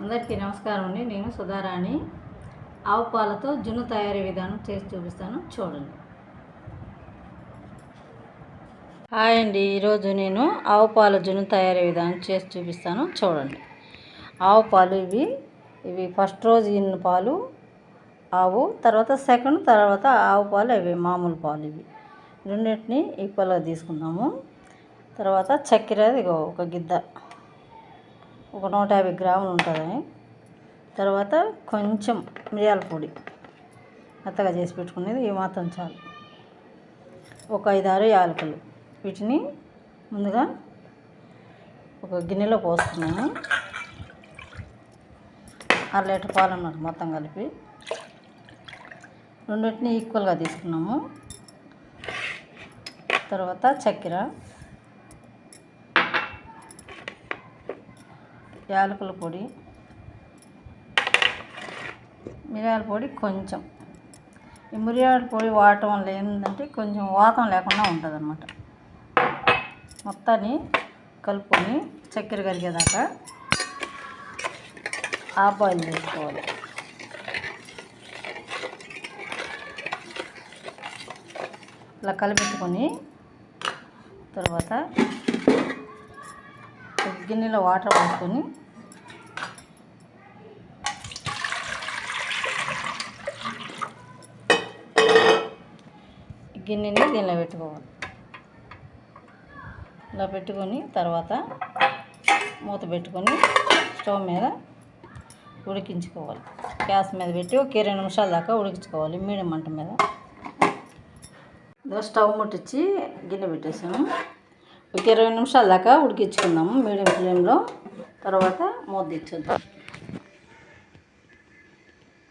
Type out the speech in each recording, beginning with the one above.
అందరికీ నమస్కారం అండి. నేను సుధారాణి. ఆవు పాలతో జున్ను తయారీ విధానం చేసి చూపిస్తాను. చూడండి. హాయ్ అండి. ఈరోజు నేను ఆవు పాల జున్ను తయారీ విధానం చేసి చూపిస్తాను. చూడండి. ఆవు పాలు ఇవి. ఇవి ఫస్ట్ రోజు ఇన్న పాలు ఆవు తర్వాత సెకండ్ తర్వాత ఆవు పాలు ఇవి మామూలు పాలు ఇవి. రెండింటిని ఈక్వల్గా తీసుకుందాము. తర్వాత చక్కెర ఒక గిద్ద. ఒక నూట యాభై గ్రాములు ఉంటుంది తర్వాత కొంచెం మిరియాల పొడి మెత్తగా చేసి పెట్టుకునేది ఈ మాత్రం చాలు. ఒక ఐదారు యాలకులు. వీటిని ముందుగా ఒక గిన్నెలో పోసుకున్నాను. అర లీటర్ పాలు అన్నట్టు మొత్తం కలిపి. రెండింటిని ఈక్వల్గా తీసుకున్నాము. తర్వాత చక్కెర. యాలకుల పొడి మిరియాల పొడి కొంచెం. ఈ మిరియాల పొడి వాడటం వల్ల ఏంటంటే కొంచెం వాతం లేకుండా ఉంటుంది అనమాట మొత్తాన్ని కలుపుకొని చక్కెర కరిగేదాకా ఆ బాయిల్ చేసుకోవాలి. ఇలా కలిపెట్టుకొని తర్వాత గిన్నెలో వాటర్ పోసుకొని గిన్నెని దీనిలో పెట్టుకోవాలి. ఇలా పెట్టుకొని తర్వాత మూత పెట్టుకొని స్టవ్ మీద ఉడికించుకోవాలి. గ్యాస్ మీద పెట్టి ఒక ఇరవై నిమిషాల దాకా ఉడికించుకోవాలి మీడియం మంట మీద. ఇదో స్టవ్ ముట్టించి గిన్నె పెట్టేసాము ఒక ఇరవై నిమిషాల దాకా ఉడికించుకుందాము మీడియం ఫ్లేమ్లో. తర్వాత మూత తెచ్చేద్దాం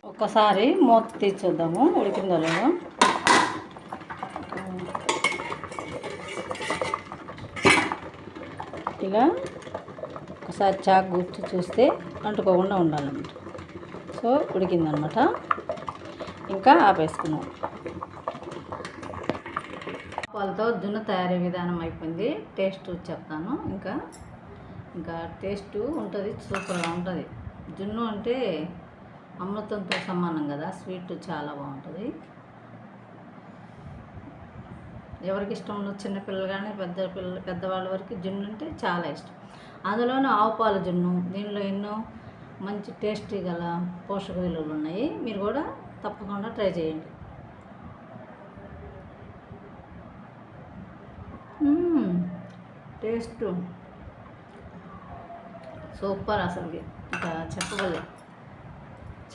ఒక్కసారి మూత తీర్చేద్దాము ఉడికిందో లేదో. ఇలా ఒకసారి చాకు గుర్తు చూస్తే అంటుకోకుండా ఉండాలన్నమాట. సో ఉడికిందనమాట ఇంకా ఆపేసుకున్నాం పాలతో జున్ను తయారీ విధానం అయిపోయింది. టేస్ట్ చెప్తాను. ఇంకా ఇంకా టేస్ట్ ఉంటుంది సూపర్గా ఉంటుంది. జున్ను అంటే అమృతంతో సమానం కదా స్వీట్ చాలా బాగుంటుంది. ఎవరికి ఇష్టం ఉండదు చిన్నపిల్లలు కానీ పెద్ద పిల్ల పెద్దవాళ్ళ వరకు జున్ను అంటే చాలా ఇష్టం. అందులోనూ ఆవు పాలు జున్ను దీనిలో ఎన్నో మంచి టేస్టీ గల పోషక విలువలు ఉన్నాయి. మీరు కూడా తప్పకుండా ట్రై చేయండి. టేస్ట్. సూపర్ అసలుకి. ఇక చెప్పగలే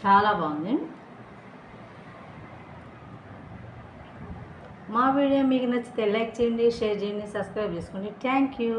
చాలా బాగుంది. మా వీడియో మీకు నచ్చితే లైక్ చేయండి షేర్ చేయండి సబ్స్క్రైబ్ చేసుకోండి. Thank you.